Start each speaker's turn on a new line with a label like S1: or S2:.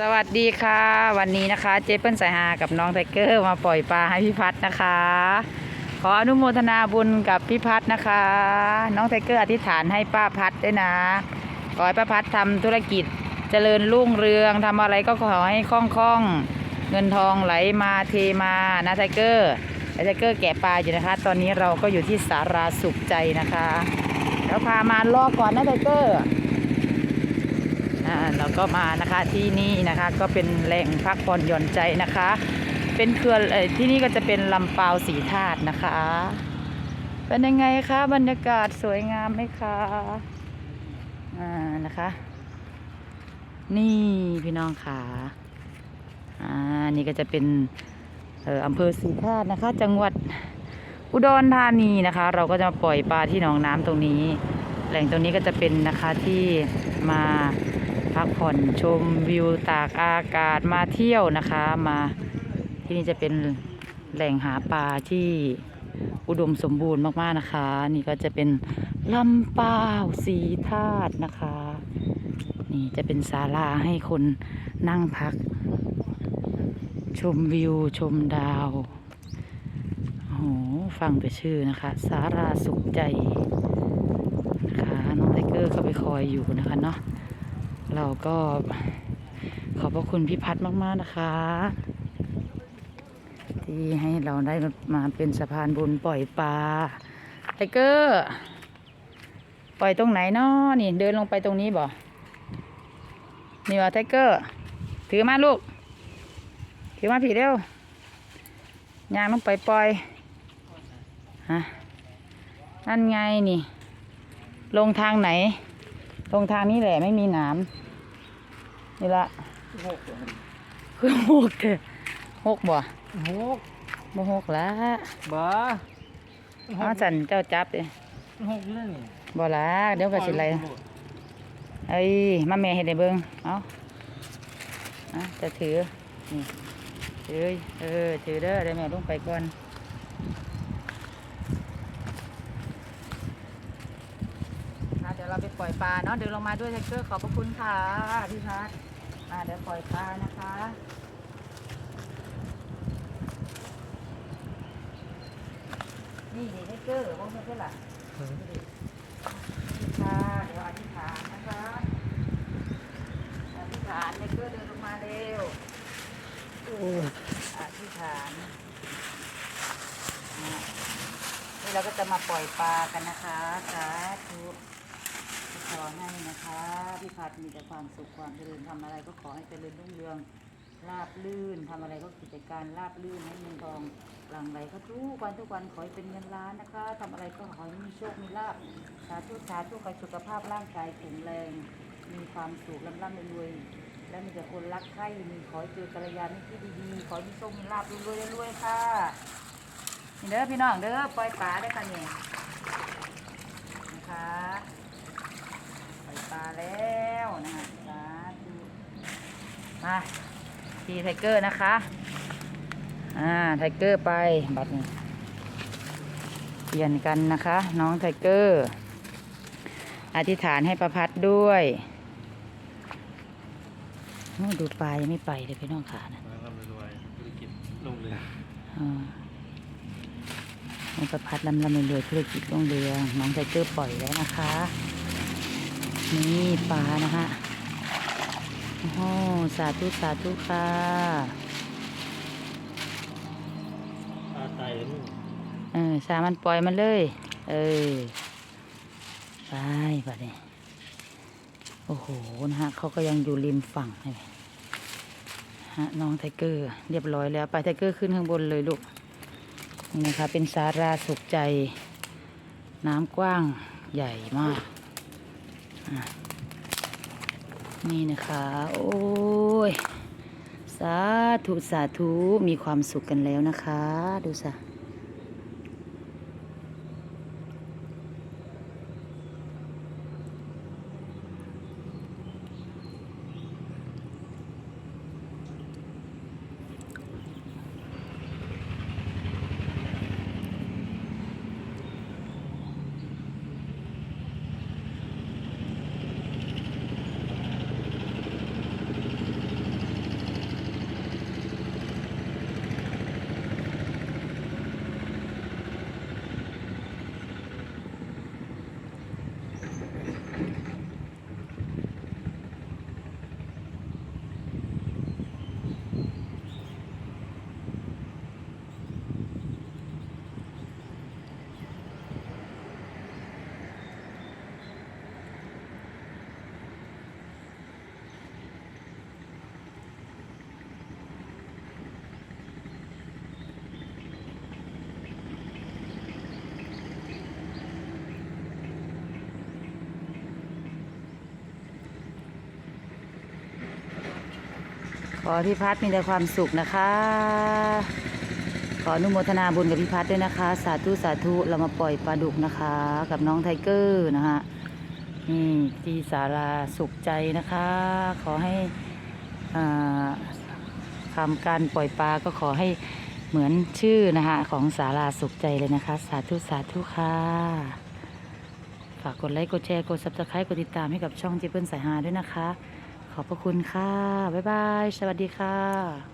S1: สวัสดีค่ะ วันนี้นะคะเจเปิ้ลสายฮากับน้องไทเกอร์มาปล่อยปลาให้พี่พัฒนะคะ ขออนุโมทนาบุญกับพี่พัฒนะคะ น้องไทเกอร์อธิษฐานให้ป้าพัฒด้วยนะ ขอให้ป้าพัฒทำธุรกิจเจริญรุ่งเรืองทำอะไรก็ขอให้คล่องคล่องเงินทองไหลมาเทมานะไทเกอร์ไทเกอร์แกะปลาอยู่นะคะ ตอนนี้เราก็อยู่ที่สาราสุขใจนะคะแล้วพามารอก่อนนะไทเกอร์ เราก็มานะคะที่นี่นะคะก็เป็นแหล่งพักผ่อนหย่อนใจนะคะ เป็นเขื่อนที่นี่ก็จะเป็นลำปาวสีธาตุนะคะ เป็นยังไงคะบรรยากาศสวยงามไหมคะอ่านะคะ นี่พี่น้องค่ะอ่านี่ก็จะเป็นเอ่ออำเภอสีธาตุนะคะ จังหวัดอุดรธานีนะคะ เราก็จะมาปล่อยปลาที่หนองน้ำตรงนี้ แหล่งตรงนี้ก็จะเป็นนะคะที่มา พักผ่อนชมวิวตากอากาศมาเที่ยวนะคะมาที่นี่จะเป็นแหล่งหาปลาที่อุดมสมบูรณ์มากๆนะคะ นี่ก็จะเป็นลำปาวสีธาตุนะคะ นี่จะเป็นศาลาให้คนนั่งพัก ชมวิวชมดาวโอ้โหฟังแต่ชื่อนะคะสาราสุขใจนะคะน้องไทเกอร์ก็ไปคอยอยู่นะคะเนาะ เราก็ขอบพระคุณพี่พัฒน์มาก ๆ นะคะ ที่ให้เราได้มาเป็นสะพานบุญปล่อยปลาไทเกอร์ปล่อยตรงไหนเนาะนี่ เดินลงไปตรงนี้บ่นี่ว่าไทเกอร์ถือมาลูก ถือมาผีเร็วยางลงไปปล่อยฮะนั่นไงนี่ ลงทางไหน ลงทางนี้แหละไม่มีหนามนี่ละคือหกเถอะหกบ่
S2: หก
S1: บ่หกละ
S2: บ้า
S1: เอาสันเจ้าจับเลย
S2: หกเรื่องนี่
S1: บ่ละเดี๋ยวก็สิไรเอ้ยมาแม่เห็นได้เบิ่งเอาอะจะถือนี่ถือเออถือเด้อเดี๋ยวแม่ลงไปก่อนอะเดี๋ยวเราไปปล่อยปลาเนาะเดินลงมาด้วยไทเกอร์ขอบพระคุณค่ะพี่พัดอะเดี๋ยวปล่อยปลานะคะนี่นี่ไทเกอร์วกนี้ก็ล่ะค่ะเดี๋ยวอธิษฐานนะคะอธิษฐานไทเกอร์เดินลงมาเร็วอธิษฐานนี่เราก็จะมาปล่อยปลากันนะคะสาธุ อให้นะคะ พี่พัดมีแต่ความสุขความเจริญทำอะไรก็ขอให้เจริญรุ่งเรืองราบลื่นทำอะไรก็กิจการราบลื่นให้เงินทองหลังไหลก็ทุกวันทุกวันขอให้เป็นเงินล้านนะคะทำอะไรก็ขอให้มีโชคมีลาภสาธุสาธุขอให้สุขภาพร่างกายแข็งแรง มีความสุขร่ำร่ำรวยและมีแต่คนรักใคร่มีขอเจอกัลยาณมิตรที่ดีๆขอให้มีโชคมีลาภรวยๆรวยๆค่ะเด้อพี่น้องเด้อปล่อยปลาได้ค่ะเนี่ยนะคะปล่อยปลาแล้วนะคะสาธุมา ทีไทเกอร์นะคะ อ่าไทเกอร์ไปบัดนี้เปลี่ยนกันนะคะ น้องไทเกอร์อธิษฐานให้ประพัดด้วยโอ้ดูปลายังไม่ไปเลยพี่น้องขานะ
S2: มาทำรวยธุรกิจลงเรือ
S1: อ่าให้ประพัดลำลำรวยๆธุรกิจรุ่งเรืองน้องไทเกอร์ปล่อยแล้วนะคะ นี่ปลานะคะ โอ้โหสาธุสาธุค่ะ
S2: ปลาไตมึง
S1: เออสามันปล่อยมันเลย เออไปไปเนี่ยโอ้โหนะฮะเขาก็ยังอยู่ริมฝั่งเห็นไหมฮะน้องไทเกอร์ เรียบร้อยแล้วไปไทเกอร์ขึ้นข้างบนเลยลูกนี่นะคะเป็นสาราสุขใจ น้ำกว้างใหญ่มากอะ นี่นะคะ โอ้ย สาธุ สาธุ มีความสุขกันแล้วนะคะ ดูสิ ขอพี่พัฒน์มีแต่ความสุขนะคะ ขออนุโมทนาบุญกับพี่พัฒน์ด้วยนะคะ สาธุสาธุเรามาปล่อยปลาดุกนะคะ กับน้องไทเกอร์นะฮะนี่ที่ศาลาสุขใจนะคะ ขอให้อ่าทำการปล่อยปลาก็ขอให้เหมือนชื่อนะคะของศาลาสุขใจเลยนะคะ สาธุสาธุค่ะ ฝากกดไลค์กดแชร์กดซับสไครต์กดติดตามให้กับช่องเจเปิลสายฮาด้วยนะคะ ขอบพระคุณค่ะ บ๊ายบาย สวัสดีค่ะ